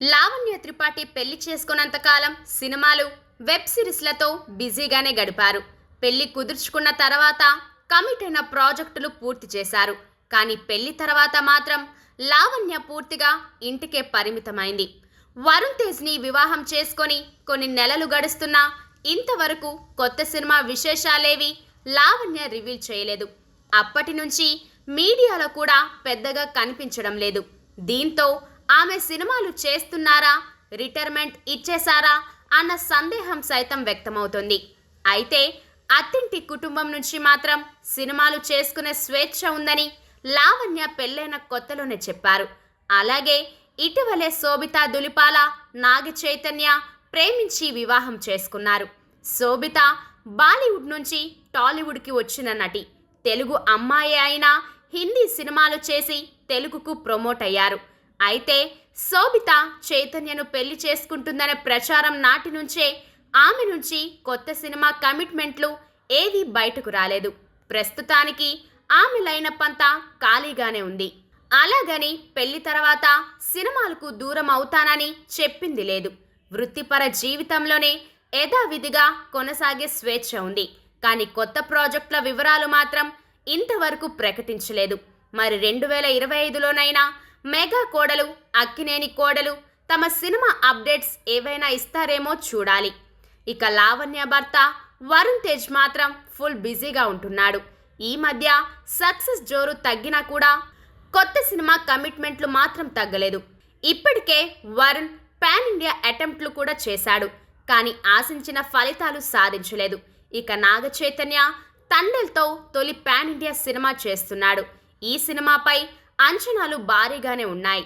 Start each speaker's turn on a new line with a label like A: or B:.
A: లావణ్య త్రిపాఠి పెళ్ళి చేసుకున్నంతకాలం సినిమాలు వెబ్ సిరీస్లతో బిజీగానే గడిపారు. పెళ్ళి కుదుర్చుకున్న తర్వాత కమిట్ అయిన ప్రాజెక్టులు పూర్తి చేశారు. కానీ పెళ్ళి తర్వాత మాత్రం లావణ్య పూర్తిగా ఇంటికే పరిమితమైంది. వరుణ్ తేజ్ని వివాహం చేసుకొని కొన్ని నెలలు గడుస్తున్నా ఇంతవరకు కొత్త సినిమా విశేషాలేవి లావణ్య రివీల్ చేయలేదు. అప్పటి నుంచి మీడియాలో కూడా పెద్దగా కనిపించడం లేదు. దీంతో ఆమె సినిమాలు చేస్తున్నారా? రిటైర్మెంట్ ఇచ్చేశారా? అన్న సందేహం సైతం వ్యక్తమవుతుంది. అయితే అత్తింటి కుటుంబం నుంచి మాత్రం సినిమాలు చేసుకునే స్వేచ్ఛ ఉందని లావణ్య పెళ్ళైన కొత్తలోనే చెప్పారు. అలాగే ఇటీవలే శోభిత దులిపాల నాగ చైతన్య ప్రేమించి వివాహం చేసుకున్నారు. శోభిత బాలీవుడ్ నుంచి టాలీవుడ్కి వచ్చిన నటి. తెలుగు అమ్మాయి అయినా హిందీ సినిమాలు చేసి తెలుగుకు ప్రమోట్ అయ్యారు. అయితే శోభిత చైతన్యను పెళ్ళి చేసుకుంటుందనే ప్రచారం నాటి నుంచే ఆమె నుంచి కొత్త సినిమా కమిట్మెంట్లు ఏవీ బయటకు రాలేదు. ప్రస్తుతానికి ఆమె లైనప్ అంతా ఖాళీగానే ఉంది. అలాగని పెళ్ళి తర్వాత సినిమాలకు దూరం అవుతానని చెప్పింది లేదు. వృత్తిపర జీవితంలోనే యథావిధిగా కొనసాగే స్వేచ్ఛ ఉంది. కానీ కొత్త ప్రాజెక్టుల వివరాలు మాత్రం ఇంతవరకు ప్రకటించలేదు. మరి రెండు వేల ఇరవై ఐదులోనైనా మెగా కోడలు అక్కినేని కోడలు తమ సినిమా అప్డేట్స్ ఏవైనా ఇస్తారేమో చూడాలి. ఇక లావణ్య భర్త వరుణ్ తేజ్ మాత్రం ఫుల్ బిజీగా ఉంటున్నాడు. ఈ మధ్య సక్సెస్ జోరు తగ్గినా కూడా కొత్త సినిమా కమిట్మెంట్లు మాత్రం తగ్గలేదు. ఇప్పటికే వరుణ్ పాన్ ఇండియా అటెంప్ట్లు కూడా చేశాడు కానీ ఆశించిన ఫలితాలు సాధించలేదు. ఇక నాగ చైతన్య తండెల్తో తొలి పాన్ ఇండియా సినిమా చేస్తున్నాడు. ఈ సినిమాపై అంచనాలు భారీగానే ఉన్నాయి.